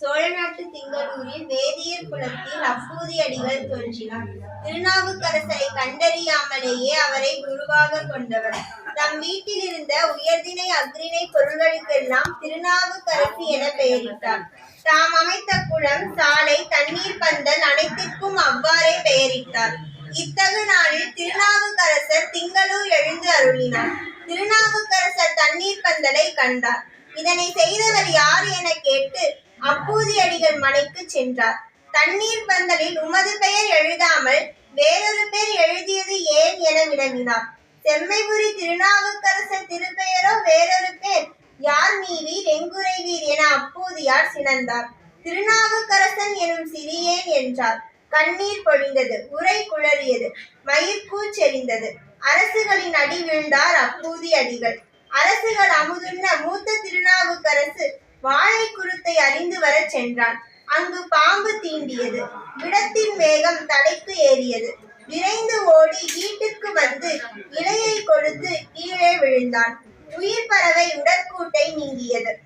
சோழ நாட்டு திங்களூரில் வேதியர் குலத்தில் அப்பூதி அடிகள் தோன்றினார். திருநாவுக்கரசரை கண்டறியாமலேயே அவரை குருவாக கொண்டவர். தம் வீட்டில் இருந்த உயர்தினை அக்ரிணை பொருள்களுக்கெல்லாம் திருநாவுக்கரசு என பெயரிட்டார். தாம் அமைத்த குளம் சாலை தண்ணீர் பந்தல் அனைத்திற்கும் அவ்வாறே பெயரிட்டார். இத்தகு நாளில் திருநாவுக்கரசர் திங்களூர் எழுந்து அருளினார். திருநாவுக்கரசர் தண்ணீர் பந்தலை கண்டார். இதனை செய்தவர் யார் என கேட்டு அப்பூதி அடிகள் மலைக்கு சென்றார். தண்ணீர் பந்தலில் உமது பெயர் எழுதாமல் வேறொரு பேர் எழுதியது ஏன் என வினவினார். செம்மைபுரி திருநாவுக்கரசர் திருப்பெயரோ வேறொரு பேர் யார் நீவீர் எங்குறைவீர் என அப்பூதியார் சினந்தார். திருநாவுக்கரசன் எனும் சிறியேன் என்றார். கண்ணீர் பொழிந்தது உரை குளறியது மயிர்கூச்செறிந்தது அரசுகளின் அடி விழுந்தார் அப்பூதி அடிகள் அரசுகள் அமுதுன்ன மூத்த திருநாவுக்கரசு வாழை குருத்தை அறிந்து வரச் சென்றான். அங்கு பாம்பு தீண்டியது. விடத்தின் வேகம் தலைக்கு ஏறியது. விரைந்து ஓடி வீட்டுக்கு வந்து இலையை கொடுத்து கீழே விழுந்தான். உயிர் பறவை உடற்கூட்டை நீங்கியது.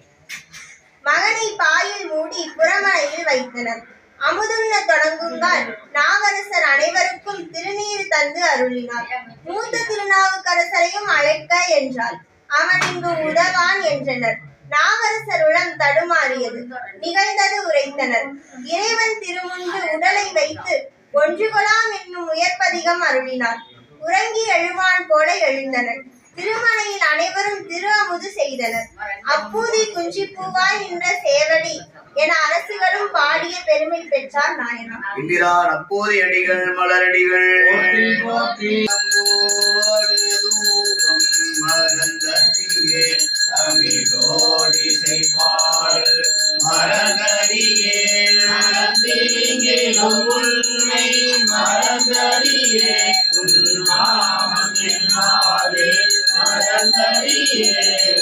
மகனை பாயில் மூடி புறமனையில் வைத்தனர். அமுதுள்ள தொடங்குங்கால் நாவரசர் அனைவருக்கும் திருநீர் தந்து அருளினார். மூத்த திருநாவுக்கரசரையும் அழைக்க என்றாள். அவன் இங்கு உதவான் என்றனர். நாவரசர் உளம் தடுமாறியது. நிகழ்ந்தது உரைத்தனர். இறைவன் திருமுன்பு உடலை வைத்து ஒன்று கொலாம் என்னும் உயர்பதிகம் அருளினார். உறங்கி எழுவான் போல எழுந்தனர். திருமணையில் அனைவரும் திரு அமுது செய்தனர். அப்பூதி குஞ்சிப்பூவாய் நின்ற சேவடி என அரசுகளும் பாடிய பெருமை பெற்றார் நாயனார் இந்திரான் அப்போது அடிகள் மலரடிகள். போற்றி போற்றி அம்போடு தூபம் மறந்தடியே தமிழோடி செய்வாள் மரங்கடியே மறந்தீங்கிலும் உன்னை மறந்தடியே உன்னாமம் என்னாலே மறந்தடியே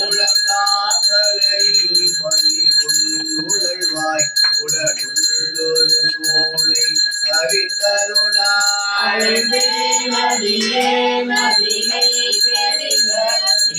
உலகாத்தலையில் பணி கொண்டுழல்வாய் உடலுள்ளொரு சூளை கவித்தருளாய் நதியே நதியை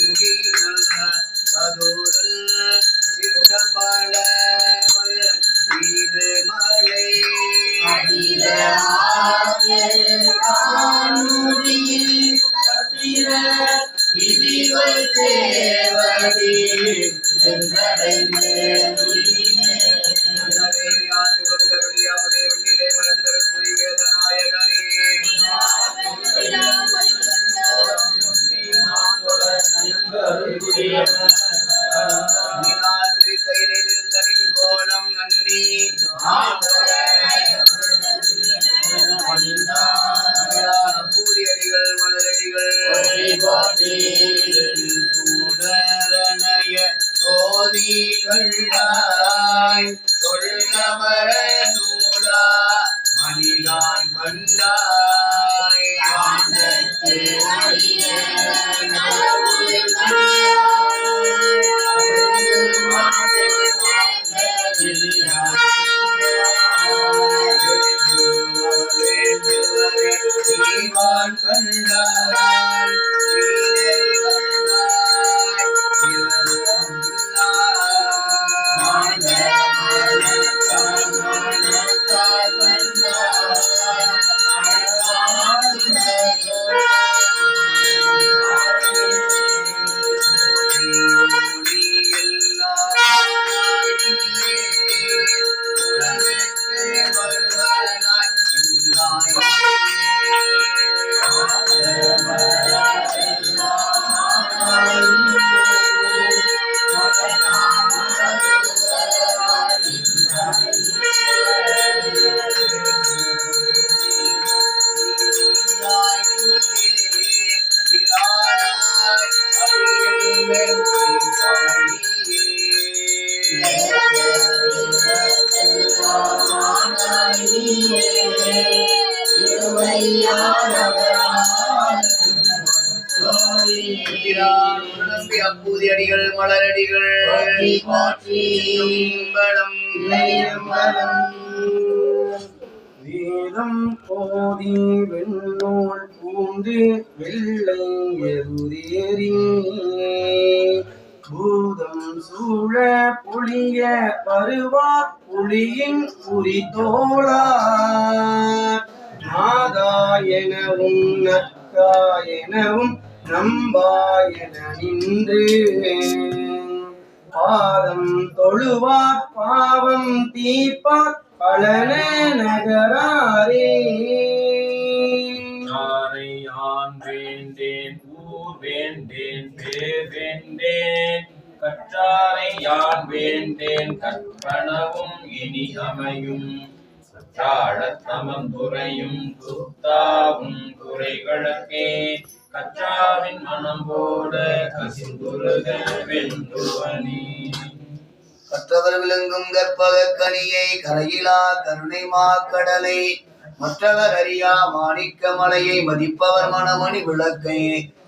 பங்கி நல்ல நீனால் இருந்த நின் கோலம் நன்னி பூரியடிகள் மலரடிகள் சோதி ஜீவான் அடிகள் மலரடிகள் வேதம் போதி வெண்ணோள் பூண்டு வெள்ளை எருதேறி பூதம் சூழ புளிய வருவார் புலியின் உரிதோளா நாதாயனவும் நற்காயனவும் நம்பாயன நின்று பாதம் தொழுவார் பாவம் தீர்ப்பார் பழன நகராரே. யாரை யான் வேண்டேன்? ஊர் வேண்டேன்? பேர் வேண்டேன்? கற்றாரை யான் வேண்டேன்? கற்பனவும் இனி அமையும். கற்றாழத்தமம் துறையும் துத்தாவும் துறைகளுக்கே. கச்சாவின் மனம் போட கசிந்துருக வெண்டுவனே கற்றவர் விளங்கும் கற்பக கனியை கரையிலா கருணை மா கடலை மற்றவர் அறியா மாணிக்க மலையை மதிப்பவர் மணமணி விளக்கை.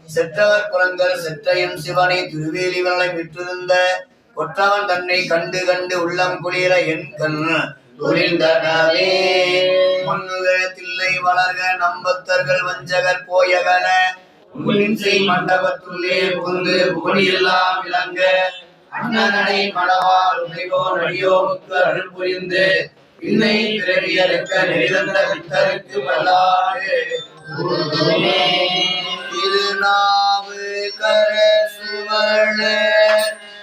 செற்றவர் புறங்கள் செற்றையும் சிவனை திருவேலிவனை விற்றிருந்த கொற்றவன் தன்னை கண்டு கண்டு உள்ளம் குளிர என் கண் குளிர்ந்தனவே. மண்ணுகத்தில்லை வளர்க நம்பத்தர்கள் வஞ்சகர் போயகன உங்களின்சை மண்டபத்துள்ளே புகுந்து புகழியெல்லாம் விளங்க அண்ணனடை மணவாள் உமைகோ நடியோமுக்கு அருள் புரிந்து பின்னை பிறவியறுக்க நெறிதந்த பித்தருக்கு பல்லாடு திருநாவு கர சுவர்ண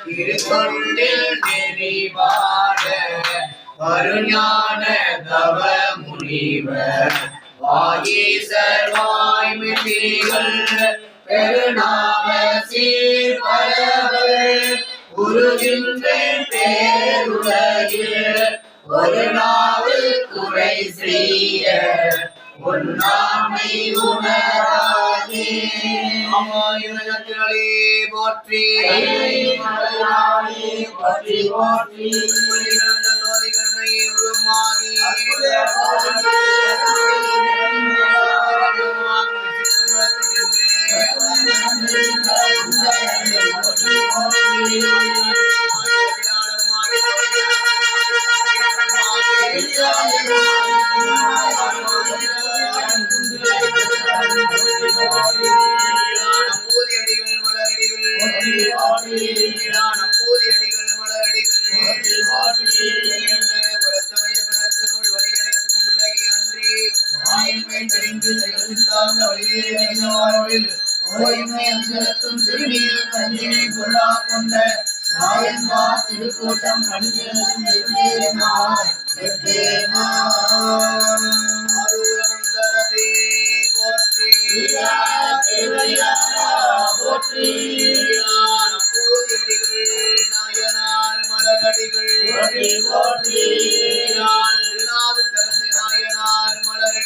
திருக்கொண்டில் நெறிவாட கருஞான தவ முனிவர் வாகீசர் வாய்மிழிகள் பெருநாம சீர்பரவர் உருகின்றேன் பேருலகில் ஒரு நாவில் குறை செய்ய உன்னாமை உணராதே. அம்மாயுலகத்தினே போற்றி. போற்றி போற்றி. சோதிகரனை உருமாகி பூதியடிகள் மலரடிகள் பூதியடிகள் மலரடிகள் திருக்கூட்டம் போற்றி நாயனார் மலரடிகள் போற்றி போற்றி நாயனார் மலரடிகள் போற்றி போற்றி போற்றி போற்றி போற்றி ஓம்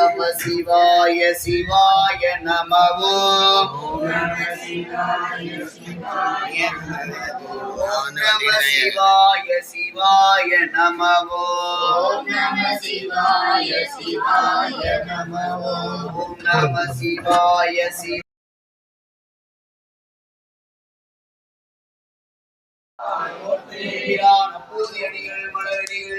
நம சிவாய சிவாய ஓம் நம சிவாய சிவாய நம ஓம் நம சிவாய சிவாய நம ஓம் நம சிவாய சிவாய மலரடிகள்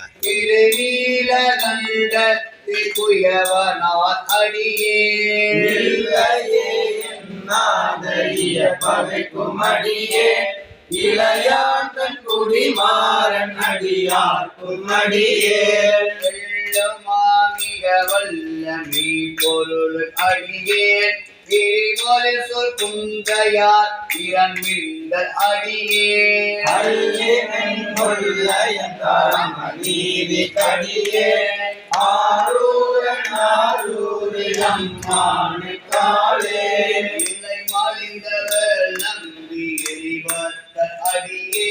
அடியார்க்கும் அடியே வெள்ளமாமிக வல்லமை பொருள் அடியே கிரிமொழி சொல் குன்றையார் இரண்மிழ்தல் அடியே அல்லிமென் முல்லையந்தாரம் நீதி கடியே ஆரூரன் ஆரூரிடம் மாணிக்காலே இல்லை மலிந்தவர் நம்பி எரிவத்தல் அடியே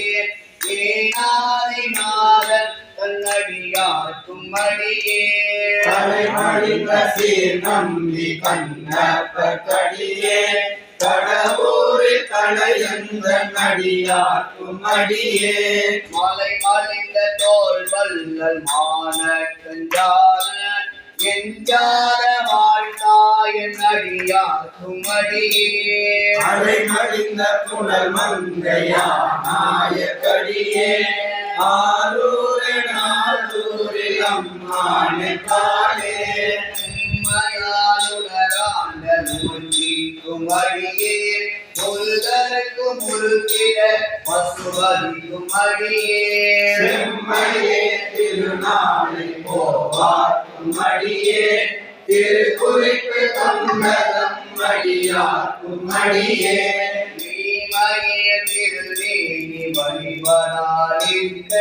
ஏனாதி நாதன் தன்னடியார்க்கும் அடியே. தலைமழிந்த சீர் நம்பி கண்ணப்ப கடியே. கடவுரில் களையந்த நடியாக்கும் அடியே. மலை மலிந்த தோல் வல்லல் மான கஞ்சார எஞ்சார வாழ்த்தாயன் அடியார்க்கும் அடியே அலைமடிந்த புனல் மங்கையானாய கடியே ஆரூரன் ஆரூரில் அம்மானு காலே உண்மையாளுணராண்ட மூர்த்திக்கும் அடியே முருகனுக்கும் முருகிட பசுபதிக்கும் அடியே. செம்மையே திருநாளை போவார்க்கும் அடியே. திருக்குறிப்பு தந்ததம் அடியார்க்கும் அடியே. நீமையே திருவேணி வழிவராளித்த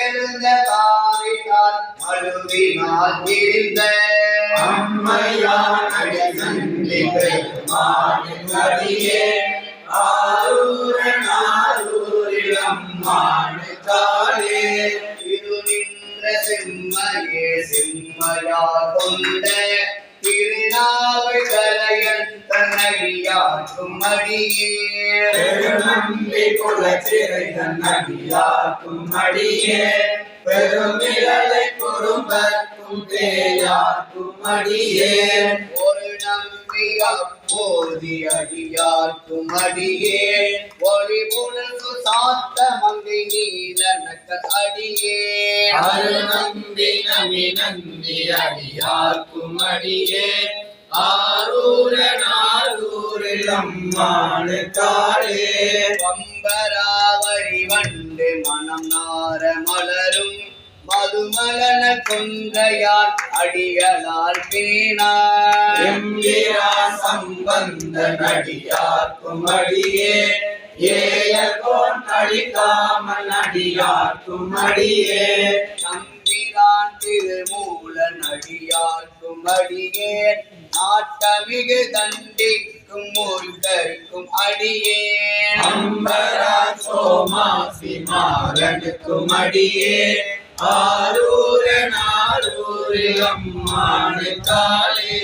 வெகுண்டெழுந்த தாவினால் மழுவினால் இருந்த அம்மையான் அடி சந்தி பெருமானின் அடியே. அம்மானு காலே திருநின்ற செம்மையே செம்மையா கொண்ட. திருநாவை கலையன் தன்னடியாக்கும் அடியே. பெருநம்பி குலச்சிறைதன் அடியார்க்கும் அடியே. பெருமிழலை குறும்பர்க்கும் தேயார்க்கும் அடியே. ஒரு நம்பி அப்போதி அடியார்க்கும் அடியே. ஒளி புனர்வு சாத்த மங்கை நீலனக்க அடியே. அரு நம்பி நம்பி நம்பி அடியார்க்கும் அடியே. ஆரூரன் அம்மானு காலே பம்பராவரி வண்டு மனம் நார மலரும். மதுமலன கொன்றையான் அடிகளால் எம்பிரா சம்பந்த நடியார்க்கும் அடியே. ஏயகோன் அடிக்காமல் அடியார்க்கும் அடியே. நம்பிரான் திருமூல நடியார்க்கும் அடியே. நாட்டமிகு தண்டிக்கும் மூர்க்கருக்கும் அடியே அம்பரா சோமாசி மாறனுக்கும் அடியே ஆரூரன் ஆரூரில் அம்மானு காலே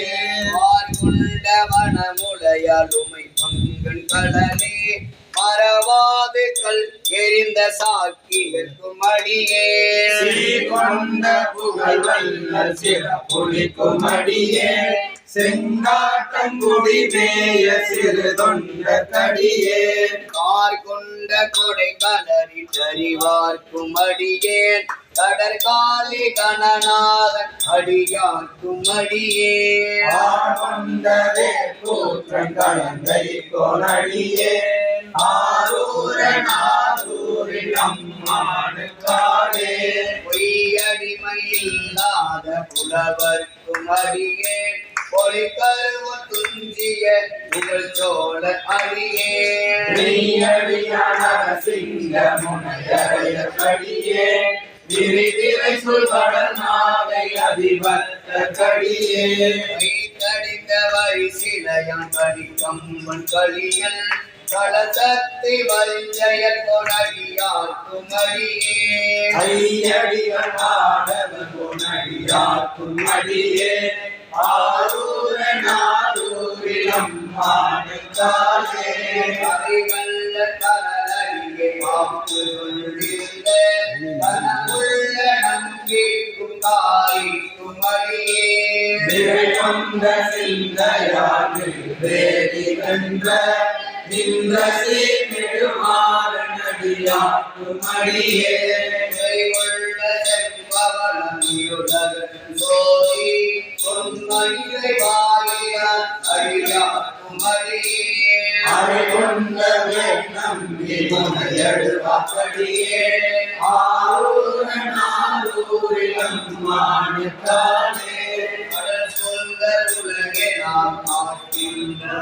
மார்கொண்ட மனமுடையலுமை பங்கன் கடலே கல் எரிந்த சாக்கியர்க்கும் அடியே. கொண்ட புகழ் வல்லல் சிறப்புலிக்கும் அடியே செங்காட்டங்குடி மேய சிறு தொண்ட கடியே கார் கொண்ட கொடை கலரி தறிவார்க்கும் அடியேன். கடற்காலி கணநாதன் அடியார்க்கும் அடியேன் ஆண்டவே கூற்றன் கலந்தை கோனடியே. ஆரூரன் ஆரூரில் அம்மானு காலே பொய்யடிமை இல்லாத துஞ்சிய புகழ் சோழ சிங்க முனையறைய விரிதிரை அதிபத்த கடியே களசக்தி வஞ்சய ஐயடிகள் ஆடவன் பொனடியாக்கும் அடியே ஆரூரன் ஆரூரில் அம்மானு காலே அறிவல்ல கடலடியே காப்பு கொண்டிருந்த கனவுள்ள நம்பிக்கும் தாய்க்கும் அடியேன் நிறைவந்த சிந்தையாடு வேதி வென்ற நின்ற சீர்மிடுமாறன் அடியாக்கும் அடியே சோதி பொன்மணியை வாயிலான் அடியாக்கும் அடியேன் அரை கொண்ட நம்பி உலகே நாம் ஆட்சி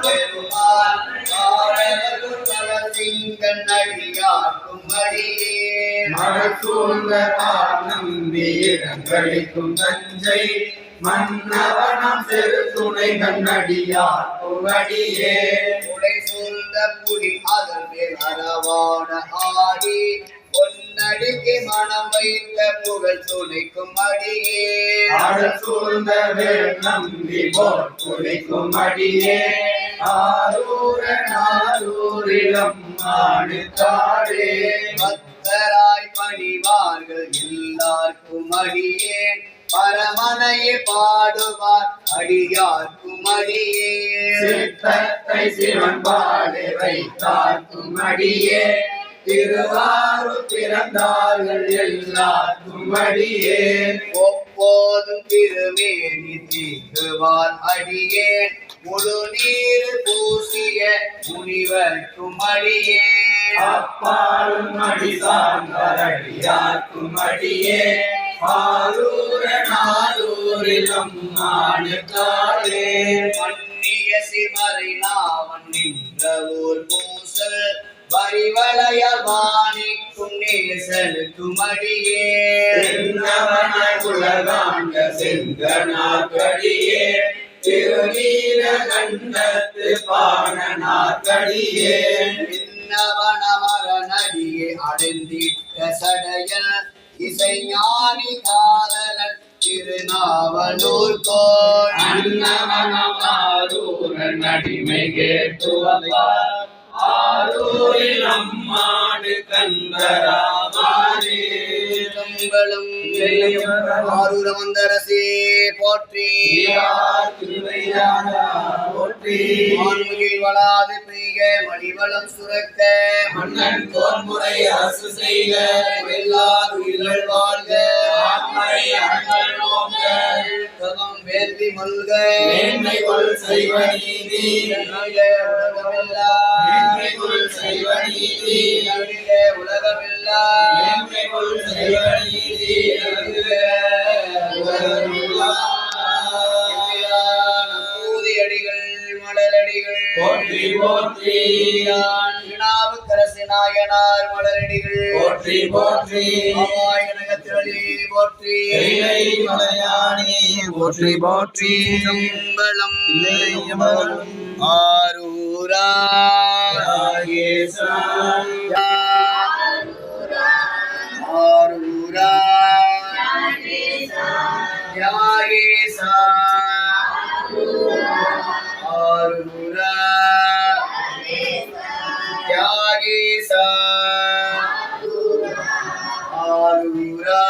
பெருமாள் கலசிங்கன் அடியே மழசூழ்ந்த காரணம் வீரங்களிக்கும் தஞ்சை மன்னவனம் செரு துணை கண்ணடியார் அடியே. உடை சூழ்ந்த புலி அதன் மேல் அறவான ஆடி பொன்னடிக்கு மனம் வைத்த புகழ் துணைக்கும் அடியே. ஆடல் சூழ்ந்த நம்பி போல் குளிக்கும் அடியே. ஆரூர நாரூரிடம் ஆடுத்தாடே பக்தராய் பணிவார்கள் எல்லாருக்கும் அடியேன் பரமனையே பாடுவார் அடியார்க்கும் அடியேன் சித்தத்தை சிவன் பாடு வைத்தார்க்கும் அடியே. திருவாரூர் பிறந்தார்கள் எல்லாருக்கும் அடியே. ஒப்போதும் திருமேனி தீக்குவார் அடியேன் முழு நீர் பூசிய முனிவர்க்கும் அடியேன் அப்பாலும் அடி சார்ந்தடியார்க்கும் அடியே. ஆரூர ஆடுத்தாடே மன்னிய நாவன் நின்ற ஊர் பூசல். வரிவளைய வாணிக்கும் நேசனுக்கும் அடியே உலகாண்ட செங்கனாக்கடியே திருநீல கண்டத்து பாணனாக்கடியே பின்னவனமரனடியே அடைந்திட்ட சடையன் இசைஞானி காதலன் திருநாவலூர் கோள். அன்னவனமாரூரன் அடிமை கேட்டுவப்பார் ஆரூரில் அம்மாடு கந்தராமாரே கம்பளும் ஆரூர மந்தரசே போற்றி. போற்றி வான்முகில் வளாது பெய்க மணிவளம் சுரக்க. மன்னன் கோன்முறை அரசு செய்க. எல்லார் உயிர்கள் வாழ்க. ஆண்மறை அறங்கள் நோக்க. தகம் வேள்வி மல்க. மேன்மை கொள் செய்வ நீதி. நல்க உலகமெல்லாம் மேன்மை கொள் செய்வ நீதி. நல்க உலகமெல்லாம் மேன்மை கொள் செய்வ நீதி. பூதியடிகள் மலரடிகள். போற்றி போற்றி. வினாவுக்கரசு நாயனார் மலரடிகள். போற்றி போற்றி. ஆமாயனகத்திரளி போற்றி. மலையானே போற்றி போற்றி. இல்லையமரும் ஆரூரா. ஆரூரா. யாகேசா. సారురా త్యాగేశా ఆరురా